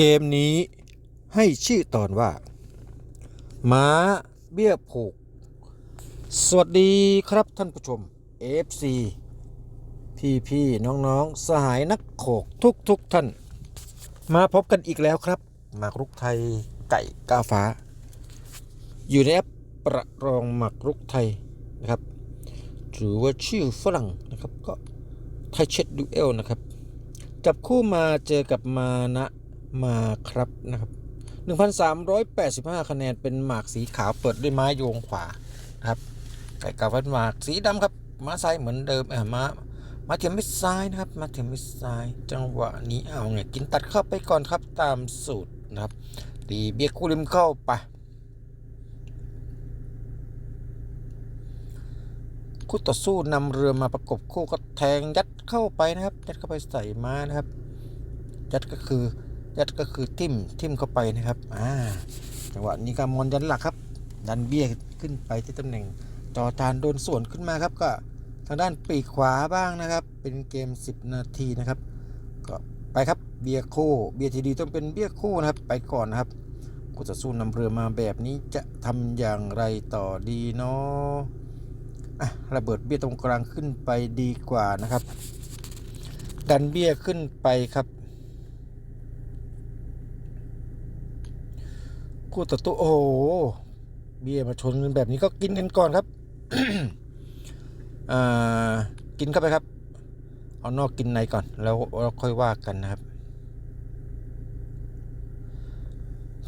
เกมนี้ให้ชื่อตอนว่าม้าเบี้ยผูก สวัสดีครับท่านผู้ชม FC พี่พี่น้องน้องๆ สหายนักโขกทุกทุกท่าน มาพบกันอีกแล้วครับ หมากรุกไทยไก่กาฟ้า อยู่ในแอปประรองหมากรุกไทยนะครับ หรือว่าชื่อฝรั่งนะครับก็ไทยเช็ดดูเอลนะครับ จับคู่มาเจอกับมานะ มาครับนะครับ 1,385 คะแนนเป็นหมากสีขาวเปิดด้วยไม้โยงขวานะครับไก่กับฟันหมากสีดำครับม้าซ้ายเหมือนเดิมเออม้ามาเทียมมิดซ้ายนะครับ มาเทียมมิดซ้าย จังหวะนี้เอาไงกินตัดเข้าไปก่อนครับตามสูตรนะครับตีเบียร์คู่ริมเข้าไปคู่ต่อสู้นำเรือมาประกบคู่ก็แทงยัดเข้าไปนะครับ ยัดเข้าไปใส่ม้านะครับ ยัดก็คือ ยัดก็คือทิ่มทิ่มเข้าไปนะครับอ่าจังหวะนี้ก็มอนยันหลักครับ ดันเบี้ยขึ้นไปที่ตำแหน่งจอทานโดนส่วนขึ้นมาครับ ก็ทางด้านปีกขวาบ้างนะครับ เป็นเกม 10 นาทีนะครับ ก็ไปครับเบียร์คู่เบียทีดีต้องเป็นเบียร์คู่นะครับ ไปก่อนนะครับคู่ต่อสู้นำเรือมาแบบนี้จะทำอย่างไรต่อดีเนาะอะระเบิดเบี้ยตรงกลางขึ้นไปดีกว่านะครับ ดันเบี้ยขึ้นไปครับ คู่ต่อตัวโอ้โหเบี้ยมาชนกันแบบนี้ก็กินกันก่อนครับอ่ากินเข้าไปครับ เอานอกกินในก่อน แล้วเราค่อยว่ากันนะครับ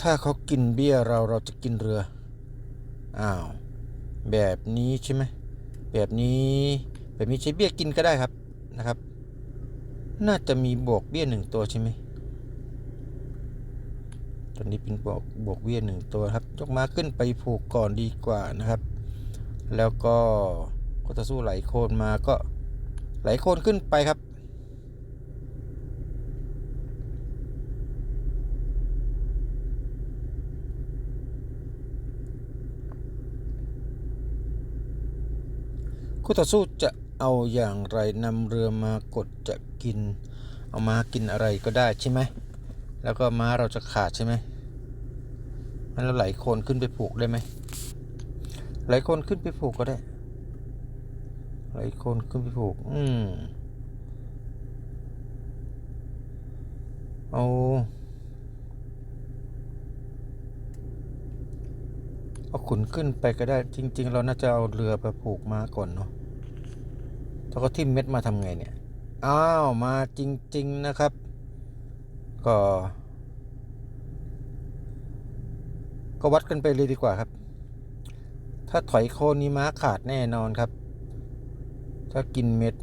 ถ้าเขากินเบี้ยเราเราจะกินเรือ อ้าว แบบนี้ใช่ไหม แบบนี้แบบนี้ใช้เบี้ยกินก็ได้ครับนะครับ น่าจะมีบวกเบี้ยหนึ่งตัวใช่ไหม ตอนนี้เป็นบวกบวกเบี้ยหนึ่งตัวครับ ยกมาขึ้นไปผูกก่อนดีกว่านะครับ แล้วก็ก็จะสู้ไหลโคนมาก็ไหลโคนขึ้นไปครับคู่ต่อสู้จะเอาอย่างไรนำเรือมากดจะกิน เอามากินอะไรก็ได้ใช่ไหม แล้วก็ม้าเราจะขาดใช่ไหมมันเราไหลโคนขึ้นไปผูกได้ไหมไหลโคนขึ้นไปผูกก็ได้ ไหลโคนขึ้นไปผูก อืมเอาเอาขุนขึ้นไปก็ได้ จริง ๆ เราน่าจะเอาเรือไปผูกม้าก่อนเนาะถ้าเขาทิ่มเม็ดมาทำไงเนี่ย อ้าว มาจริง ๆ นะครับ ก็ ก็วัดกันไปเลยดีกว่าครับ ถ้าถอยโคนนี้ม้าขาดแน่นอนครับ ถ้ากินเม็ด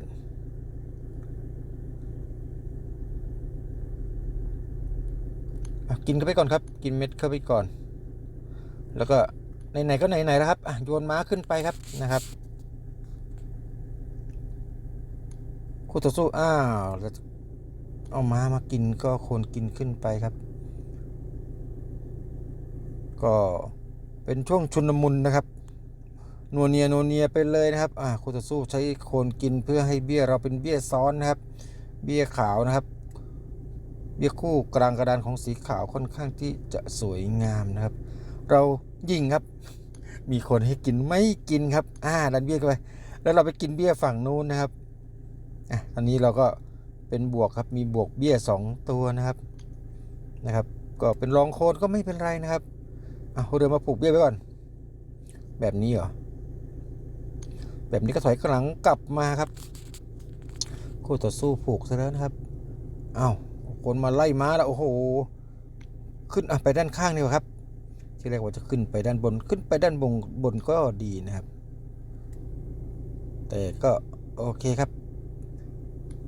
กินเข้าไปก่อนครับ กินเม็ดเข้าไปก่อน แล้วก็ไหนๆก็ไหนๆแล้วครับโยนม้าขึ้นไปครับนะครับคู่ต่อสู้อ้าวแล้ว เอาม้ามากินก็คนกินขึ้นไปครับ ก็เป็นช่วงชุนมุนนะครับนัวเนียนัวเนียไปเลยนะครับ อ่าคู่ต่อสู้ใช้โคนกินเพื่อให้เบี้ยเราเป็นเบี้ยซ้อนนะครับ เบี้ยขาวนะครับ เบี้ยคู่กลางกระดานของสีขาวค่อนข้างที่จะสวยงามนะครับ เรายิงครับ มีคนให้กินไม่กินครับ อ่าดันเบี้ยเข้าไป แล้วเราไปกินเบี้ยฝั่งนู้นนะครับ อะตอนนี้เราก็ เป็นบวกครับมีบวกเบี้ยสองตัวนะครับนะครับ ก็เป็นรองโคนก็ไม่เป็นไรนะครับอะเรือมาผูกเบี้ยไว้ก่อน แบบนี้เหรอแบบนี้ก็ถอยกลังกลับมาครับคู่ต่อสู้ผูกซะแล้วนะครับอ้าวคนมาไล่ม้าแล้วโอ้โห ขึ้นไปด้านข้างนี่วครับ ที่แรกว่าจะขึ้นไปด้านบนขึ้นไปด้านบนบนก็ดีนะครับ แต่ก็โอเคครับ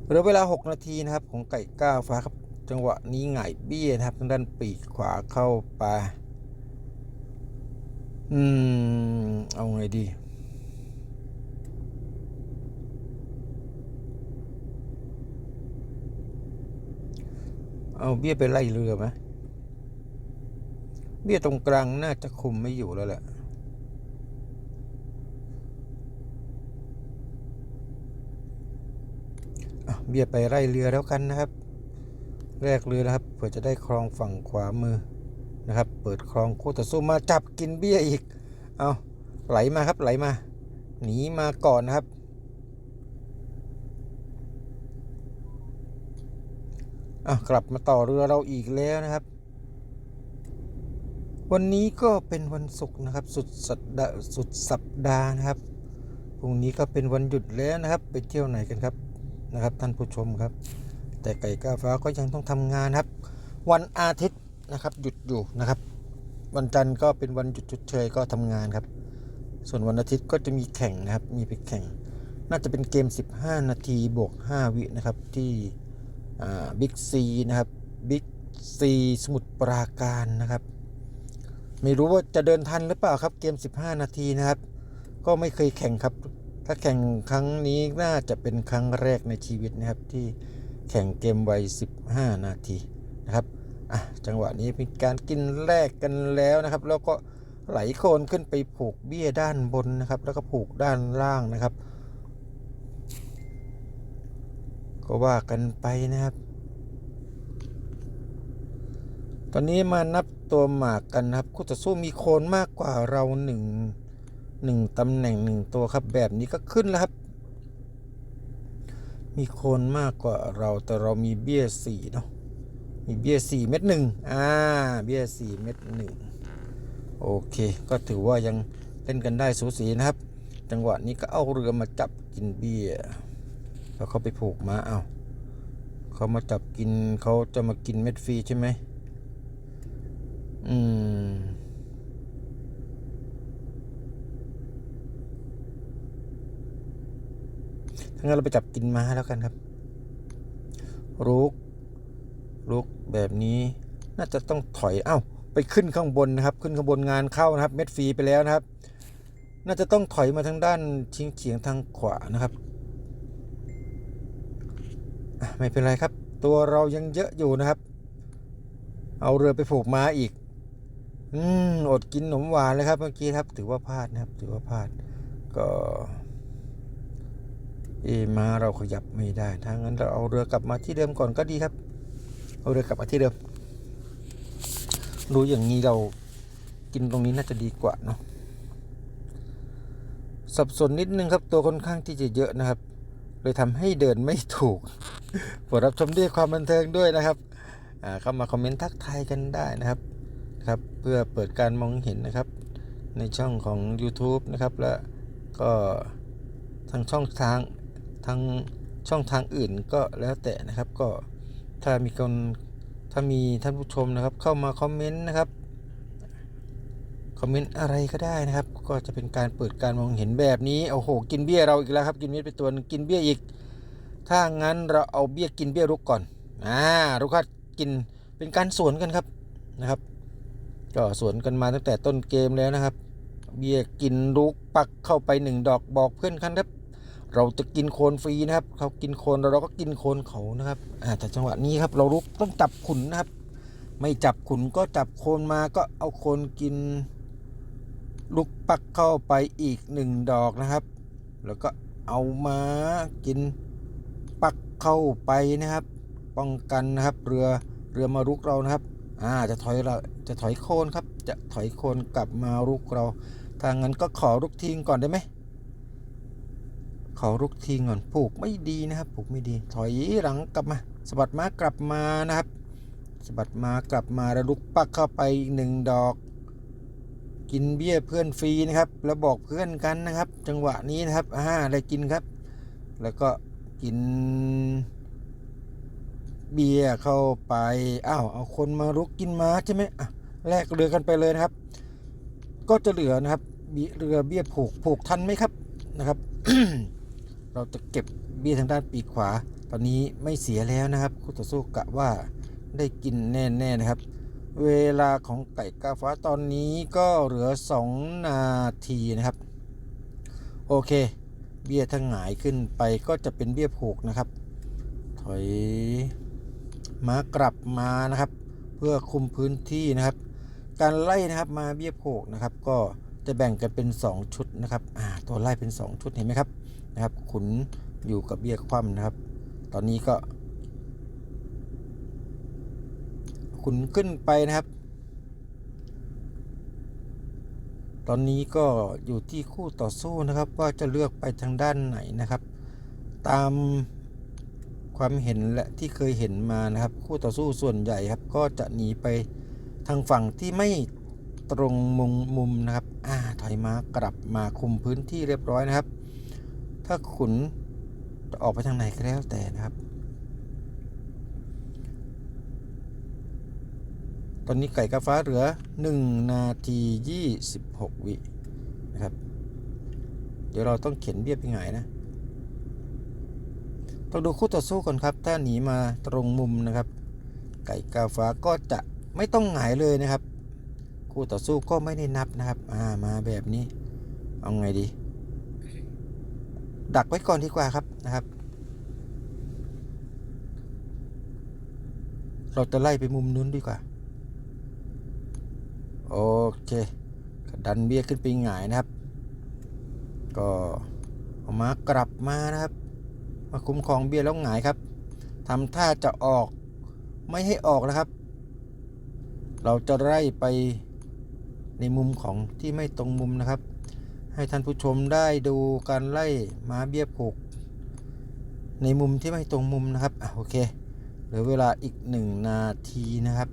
เหลือเวลา 6 นาทีนะครับของไก่ก้าวฟ้าครับ จังหวะนี้หงายเบี้ยนะครับทางด้านปีกขวาเข้าไปอืม เอาไงดี เอาเบี้ยไปไล่เรือไหมเบี้ยตรงกลางน่าจะคุมไม่อยู่แล้วแหละ อะ เบี้ยไปไล่เรือแล้วกันนะครับ แรกเรือนะครับเพื่อจะได้ครองฝั่งขวามือนะครับ เปิดครองคู่ต่อสู้มาจับกินเบี้ยอีก เอาไหลมาครับไหลมา หนีมาก่อนนะครับ อะกลับมาต่อเรือเราอีกแล้วนะครับ วันนี้ก็เป็นวันศุกร์นะครับ สุดสัปดาห์สุดสัปดาห์นะครับ พรุ่งนี้ก็เป็นวันหยุดแล้วนะครับ ไปเที่ยวไหนกันครับ นะครับท่านผู้ชมครับ แต่ไก่ก้าฟ้าก็ยังต้องทำงานครับ วันอาทิตย์นะครับหยุดอยู่นะครับ วันจันทร์ก็เป็นวันหยุดชดเชยก็ทำงานครับ ส่วนวันอาทิตย์ก็จะมีแข่งนะครับมีไปแข่ง น่าจะเป็นเกม 15 นาทีบวก 5 วินะครับที่บิ๊กซีนะครับบิ๊กซีสมุทรปราการนะครับ ไม่รู้ว่าจะเดินทันหรือเปล่าครับเกม 15 นาทีนะครับ ก็ไม่เคยแข่งครับ ถ้าแข่งครั้งนี้น่าจะเป็นครั้งแรกในชีวิตนะครับ ที่แข่งเกมไว15 นาทีนะครับอะจังหวะนี้เป็นการกินแรกกันแล้วนะครับ แล้วก็ไหลโคนขึ้นไปผูกเบี้ยด้านบนนะครับ แล้วก็ผูกด้านล่างนะครับ ก็ว่ากันไปนะครับ ตอนนี้มานับตัวหมากกันนะครับคู่ต่อสู้มีโคนมากกว่าเราหนึ่ง หนึ่งตำแหน่งหนึ่งตัวครับ แบบนี้ก็ขึ้นแล้วครับ มีโคนมากกว่าเราแต่เรามีเบี้ยสี่เนาะมีเบี้ยสี่เม็ดหนึ่งอ่าเบี้ยสี่เม็ดหนึ่งโอเค ก็ถือว่ายังเล่นกันได้สูสีนะครับ จังหวะนี้ก็เอาเรือมาจับกินเบี้ยแล้วเขาไปผูกมาเอาเขามาจับกินเขาจะมากินเม็ดฟรีใช่ไหมอืม ถ้างั้นเราไปจับกินม้าแล้วกันครับรุกรุกแบบนี้น่าจะต้องถอยเอ้าไปขึ้นข้างบนนะครับ ขึ้นข้างบนงานเข้านะครับ เม็ดฟรีไปแล้วนะครับ น่าจะต้องถอยมาทางด้านชิงเฉียงทางขวานะครับไม่เป็นไรครับ ตัวเรายังเยอะอยู่นะครับ เอาเรือไปผูกม้าอีก อืมอดกินขนมหวานเลยครับเมื่อกี้ครับ ถือว่าพลาดนะครับ ถือว่าพลาดก็ เอมาเราขยับไม่ได้ถ้างั้นเราเอาเรือกลับมาที่เดิมก่อนก็ดีครับ เอาเรือกลับมาที่เดิม รู้อย่างนี้เรากินตรงนี้น่าจะดีกว่าเนาะสับสนนิดนึงครับตัวค่อนข้างที่จะเยอะนะครับ เลยทำให้เดินไม่ถูกโปรดรับชมด้วยความบันเทิงด้วยนะครับเข้ามาคอมเมนต์ทักทายกันได้นะครับครับเพื่อเปิดการมองเห็นนะครับ ในช่องของ YouTube นะครับ และก็ทางช่องทาง ทางช่องทางอื่นก็แล้วแต่นะครับก็ถ้ามีคนถ้ามีท่านผู้ชมนะครับ เข้ามาคอมเมนต์นะครับคอมเมนต์อะไรก็ได้นะครับ ก็จะเป็นการเปิดการมองเห็นแบบนี้โอ้โหกินเบี้ยเราอีกแล้วครับ กินเบี้ยไปตัวหนึงกินเบี้ยอีก ถ้างั้นเราเอาเบี้ยกินเบี้ยรุกก่อนอ่ารุกคัดกินเป็นการสวนกันครับนะครับ ก็สวนกันมาตั้งแต่ต้นเกมแล้วนะครับ เบี้ยกินรุกปักเข้าไปหนึ่งดอกบอกเพื่อนกันครับ เราจะกินโคนฟรีนะครับ เขากินโคนเราเราก็กินโคนเขานะครับอ่าแต่จังหวะนี้ครับ เรารุกต้องจับขุนนะครับ ไม่จับขุนก็จับโคนมาก็เอาโคนกินลูกปักเข้าไปอีกหนึ่งดอกนะครับ แล้วก็เอามากินปักเข้าไปนะครับ ป้องกันนะครับ เรือเรือมารุกเรานะครับ อ่าจะถอยเราจะถอยโคนครับ จะถอยโคนกลับมารุกเราทางนั้นก็ขอรุกทิ้งก่อนได้ไหม ขอรุกทิ้งก่อนผูกไม่ดีนะครับผูกไม่ดี ถอยหลังกลับมาสะบัดม้ากลับมานะครับสะบัดม้ากลับมาแล้วลุกปักเข้าไปอีกหนึ่งดอก กินเบี้ยเพื่อนฟรีนะครับ แล้วบอกเพื่อนกันนะครับ จังหวะนี้นะครับอ่าอะได้กินครับ แล้วก็กิน เบียร์เข้าไปอ้าวเอาคนมารุกกินม้าใช่ไหมอะแลกเรือกันไปเลยนะครับ ก็จะเหลือนะครับเบี้ยเรือเบี้ยผูกผูกทันไหมครับนะครับ เราจะเก็บเบี้ยทางด้านปีกขวา ตอนนี้ไม่เสียแล้วนะครับคู่ต่อสู้กะว่าได้กินแน่ๆนะครับ เวลาของไก่กาฟ้าตอนนี้ก็เหลือ 2 นาทีนะครับ โอเค เบี้ยทั้งหงายขึ้นไปก็จะเป็นเบี้ยผูกนะครับ ถอยมากลับมานะครับ เพื่อคุมพื้นที่นะครับ การไล่นะครับมาเบี้ยโผกนะครับก็ จะแบ่งกันเป็น 2 ชุดนะครับอ่าตัวไล่เป็น 2 ชุดเห็นไหมครับนะครับ ขุนอยู่กับเบี้ยคว่ำนะครับ ตอนนี้ก็ ขุนขึ้นไปนะครับ ตอนนี้ก็อยู่ที่คู่ต่อสู้นะครับว่าจะเลือกไปทางด้านไหนนะครับ ตามความเห็นและที่เคยเห็นมานะครับ คู่ต่อสู้ส่วนใหญ่ครับ ก็จะหนีไปทางฝั่งที่ไม่ ตรงมุมมุมนะครับอ่าถอยมากลับมาคุมพื้นที่เรียบร้อยนะครับ ถ้าขุนจะออกไปทางไหนก็แล้วแต่นะครับ ตอนนี้ไก่กาฟ้าเหลือ 1 นาที 26 วินะครับ เดี๋ยวเราต้องเข็นเบี้ยไปหงนะต้องดูคู่ต่อสู้ก่อนครับ ถ้าหนีมาตรงมุมนะครับ ไก่กาฟ้าก็จะไม่ต้องหงายเลยนะครับ คู่ต่อสู้ก็ไม่ได้นับนะครับ อ่ามาแบบนี้ เอาไงดี ดักไว้ก่อนดีกว่าครับนะครับ เราจะไล่ไปมุมนู้นดีกว่า โอเค ดันเบี้ยขึ้นไปหงายนะครับ ก็เอามากลับมานะครับ มาคุ้มครองเบี้ยแล้วหงายครับทำท่าจะออกไม่ให้ออกนะครับ เราจะไล่ไป ในมุมของที่ไม่ตรงมุมนะครับ ให้ท่านผู้ชมได้ดูการไล่ม้าเบี้ยผูก ในมุมที่ไม่ตรงมุมนะครับอะโอเคเหลือเวลาอีกหนึ่งนาทีนะครับ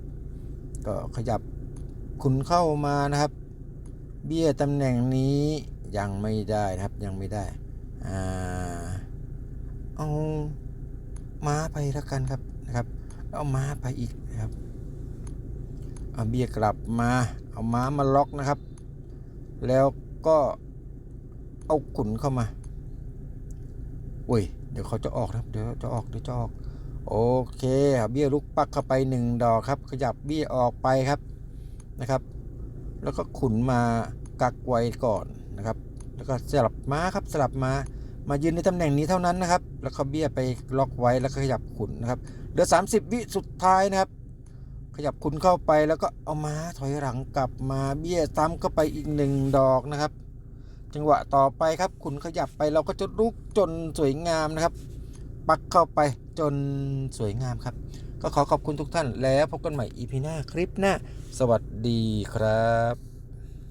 ก็ขยับคุณเข้ามานะครับ เบี้ยตำแหน่งนี้ยังไม่ได้นะครับยังไม่ได้อ่าเอาม้าไปแล้วกันครับนะครับ เอาม้าไปอีกนะครับเอาเบี้ยกลับมา เอาม้ามาล็อกนะครับ แล้วก็เอาขุนเข้ามาอุ้ยเดี๋ยวเขาจะออกนะเดี๋ยวจะออกเดี๋ยวจะออก โอเคเบี้ยลุกปักเข้าไปหนึ่งดอกครับ ขยับเบี้ยออกไปครับนะครับ แล้วก็ขุนมากักไว้ก่อนนะครับ แล้วก็สลับม้าครับสลับมามายืนในตำแหน่งนี้เท่านั้นนะครับ แล้วก็เบี้ยไปล็อกไว้แล้วก็ขยับขุนนะครับเหลือ 30 วิสุดท้ายนะครับ ขยับขุนเข้าไปแล้วก็เอาม้าถอยหลังกลับมาเบี้ยซ้ำเข้าไปอีกหนึ่งดอกนะครับ จังหวะต่อไปครับขุนขยับไปเราก็จะลุกจนสวยงามนะครับ ปักเข้าไปจนสวยงามครับ ก็ขอขอบคุณทุกท่านแล้วพบกันใหม่ EP หน้าคลิปหน้า สวัสดีครับ